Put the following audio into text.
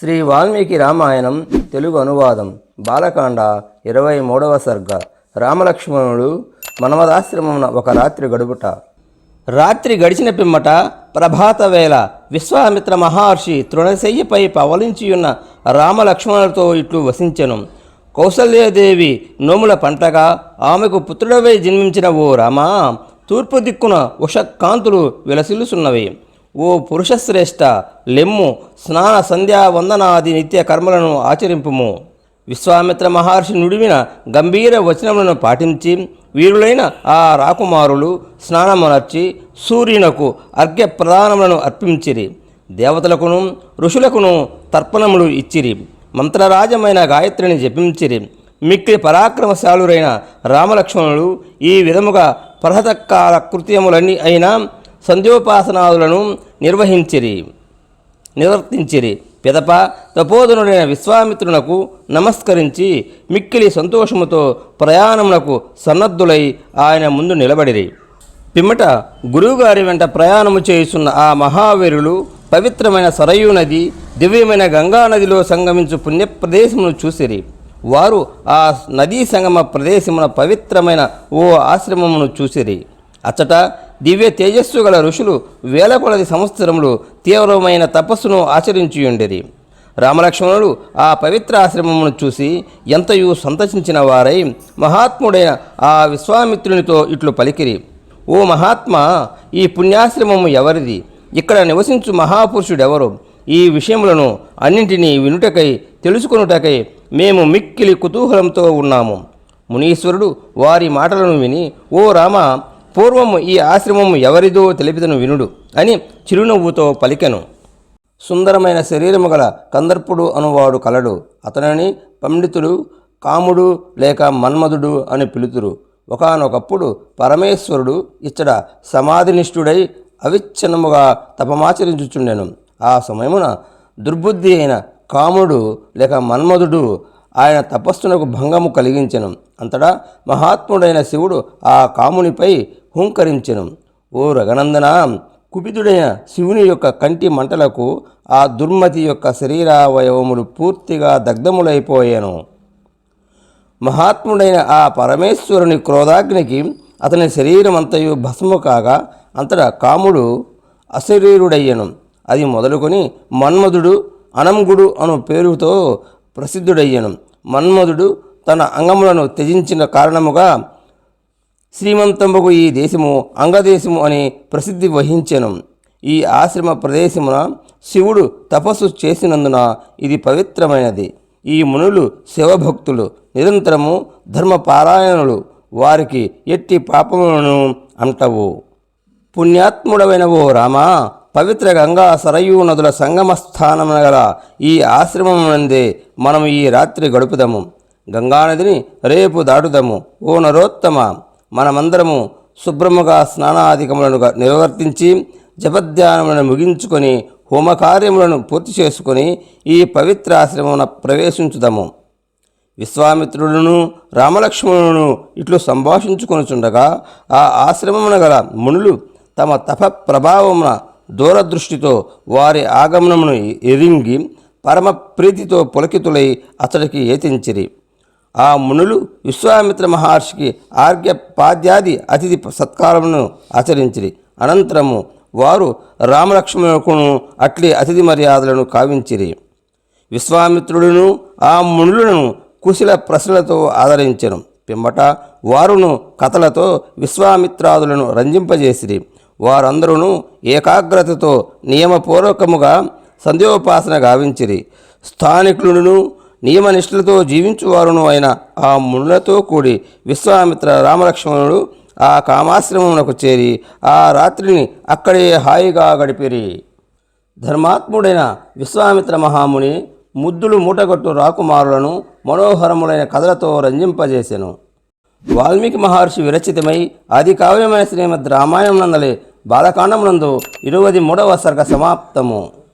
శ్రీ వాల్మీకి రామాయణం తెలుగు అనువాదం. బాలకాండ ఇరవై మూడవ సర్గ. రామలక్ష్మణుడు మనమదాశ్రమమున ఒక రాత్రి గడుపుట. రాత్రి గడిచిన పిమ్మట ప్రభాత వేళ విశ్వామిత్ర మహర్షి తృణశయ్యపై పవలించియున్న రామలక్ష్మణులతో ఇట్లు వసించెను. కౌసల్యదేవి నోముల పంటగా ఆమెకు పుత్రుడవై జన్మించిన ఓ రామ తూర్పు దిక్కున ఉషకాంతులు విలసిల్లుసున్నవి. ఓ పురుషశ్రేష్ట లెమ్ము స్నాన సంధ్యా వందనాది నిత్య కర్మలను ఆచరింపుము. విశ్వామిత్ర మహర్షి నుడివిన గంభీర వచనములను పాటించి వీరులైన ఆ రాకుమారులు స్నానమునర్చి సూర్యునకు అర్ఘ్య ప్రదానములను అర్పించిరి. దేవతలకును ఋషులకును తర్పణములు ఇచ్చిరి. మంత్రరాజమైన గాయత్రిని జపించిరి. మిక్కిలి పరాక్రమశాలురైన రామలక్ష్మణులు ఈ విధముగా పర్హతకాల కృత్యములన్నీ అయినా సంధ్యోపాసనాదులను నిర్వహించిరి నిర్వర్తించిరి. పిదప తపోధనుడైన విశ్వామిత్రునకు నమస్కరించి మిక్కిలి సంతోషముతో ప్రయాణమునకు సన్నద్ధులై ఆయన ముందు నిలబడిరి. పిమ్మట గురువుగారి వెంట ప్రయాణము చేయుచున్న ఆ మహావీరులు పవిత్రమైన సరయూ నది దివ్యమైన గంగా నదిలో సంగమించు పుణ్యప్రదేశమును చూసిరి. వారు ఆ నదీ సంగమ ప్రదేశమున పవిత్రమైన ఓ ఆశ్రమమును చూసిరి. అచ్చట దివ్య తేజస్సు గల ఋషులు వేల కొలది సంవత్సరములు తీవ్రమైన తపస్సును ఆచరించియుండిరి. రామలక్ష్మణుడు ఆ పవిత్ర ఆశ్రమమును చూసి ఎంతయు సంతసించిన వారై మహాత్ముడైన ఆ విశ్వామిత్రునితో ఇట్లు పలికిరి. ఓ మహాత్మా ఈ పుణ్యాశ్రమము ఎవరిది? ఇక్కడ నివసించు మహాపురుషుడెవరు? ఈ విషయములను అన్నింటినీ వినుటకై తెలుసుకొనుటకై మేము మిక్కిలి కుతూహలంతో ఉన్నాము. మునీశ్వరుడు వారి మాటలను విని ఓ రామ పూర్వము ఈ ఆశ్రమము ఎవరిదో తెలిపితను వినుడు అని చిరునవ్వుతో పలికెను. సుందరమైన శరీరము గల కందర్పుడు అనువాడు కలడు. అతనిని పండితుడు కాముడు లేక మన్మధుడు అని పిలుతురు. ఒకానొకప్పుడు పరమేశ్వరుడు ఇచ్చట సమాధినిష్ఠుడై అవిచ్ఛిన్నముగా తపమాచరించుచుండెను. ఆ సమయమున దుర్బుద్ధి అయిన కాముడు లేక మన్మధుడు ఆయన తపస్సునకు భంగము కలిగించెను. అంతటా మహాత్ముడైన శివుడు ఆ కామునిపై హుంకరించెను. ఓ రఘనందన కుపితుడైన శివుని యొక్క కంటి మంటలకు ఆ దుర్మతి యొక్క శరీరావయవములు పూర్తిగా దగ్ధములైపోయాను. మహాత్ముడైన ఆ పరమేశ్వరుని క్రోధాగ్నికి అతని శరీరమంతయు భస్ము కాగా అంతటా కాముడు అశరీరుడయ్యను. అది మొదలుకొని మన్మధుడు అనంగుడు అను పేరుతో ప్రసిద్ధుడయ్యను. మన్మధుడు తన అంగములను త్యజించిన కారణముగా శ్రీమంతంబకు ఈ దేశము అంగదేశము అని ప్రసిద్ధి వహించెను. ఈ ఆశ్రమ ప్రదేశమున శివుడు తపస్సు చేసినందున ఇది పవిత్రమైనది. ఈ మునులు శివభక్తులు నిరంతరము ధర్మపారాయణులు వారికి ఎట్టి పాపములను అంటవు. పుణ్యాత్ముడవైన ఓ రామా! పవిత్ర గంగా సరయూ నదుల సంగమ స్థానమున గల ఈ ఆశ్రమం నందే మనం ఈ రాత్రి గడుపుదాము. గంగానదిని రేపు దాటుదాము. ఓ నరోత్తమ మనమందరము శుభ్రముగా స్నానాధికములను నిర్వర్తించి జపధ్యానములను ముగించుకొని హోమకార్యములను పూర్తి చేసుకొని ఈ పవిత్ర ఆశ్రమమున ప్రవేశించుదాము. విశ్వామిత్రుడును రామలక్ష్మణులను ఇట్లు సంభాషించుకొనుచుండగా ఆ ఆశ్రమమున గల మునులు తమ తప ప్రభావమున దూరదృష్టితో వారి ఆగమనమును ఎరింగి పరమ ప్రీతితో పులకితులై అతడికి ఏతించిరి ఆ మునులు విశ్వామిత్ర మహర్షికి ఆర్ఘ్య పాద్యాది అతిథి సత్కారమును ఆచరించిరి. అనంతరము వారు రామలక్ష్మణుకును అట్లే అతిథి మర్యాదలను కావించిరి. విశ్వామిత్రుడును ఆ మునులను కుశల ప్రశ్నలతో ఆదరించను. పిమ్మట వారును కథలతో విశ్వామిత్రాదులను రంజింపజేసిరి. వారందరూ ఏకాగ్రతతో నియమపూర్వకముగా సంధ్యోపాసన గావించిరి. స్థానికులను నియమనిష్ఠులతో జీవించువారును అయిన ఆ మునులతో కూడి విశ్వామిత్ర రామలక్ష్మణుడు ఆ కామాశ్రమమునకు చేరి ఆ రాత్రిని అక్కడే హాయిగా గడిపిరి. ధర్మాత్ముడైన విశ్వామిత్ర మహాముని ముద్దులు మూటగొట్టు రాకుమారులను మనోహరములైన కథలతో రంజింపజేసెను. వాల్మీకి మహర్షి విరచితమై ఆది కావ్యమైన శ్రీమద్ రామాయణం నందలే బాలకాండమునందు ఇరువది మూడవ సర్గ సమాప్తము.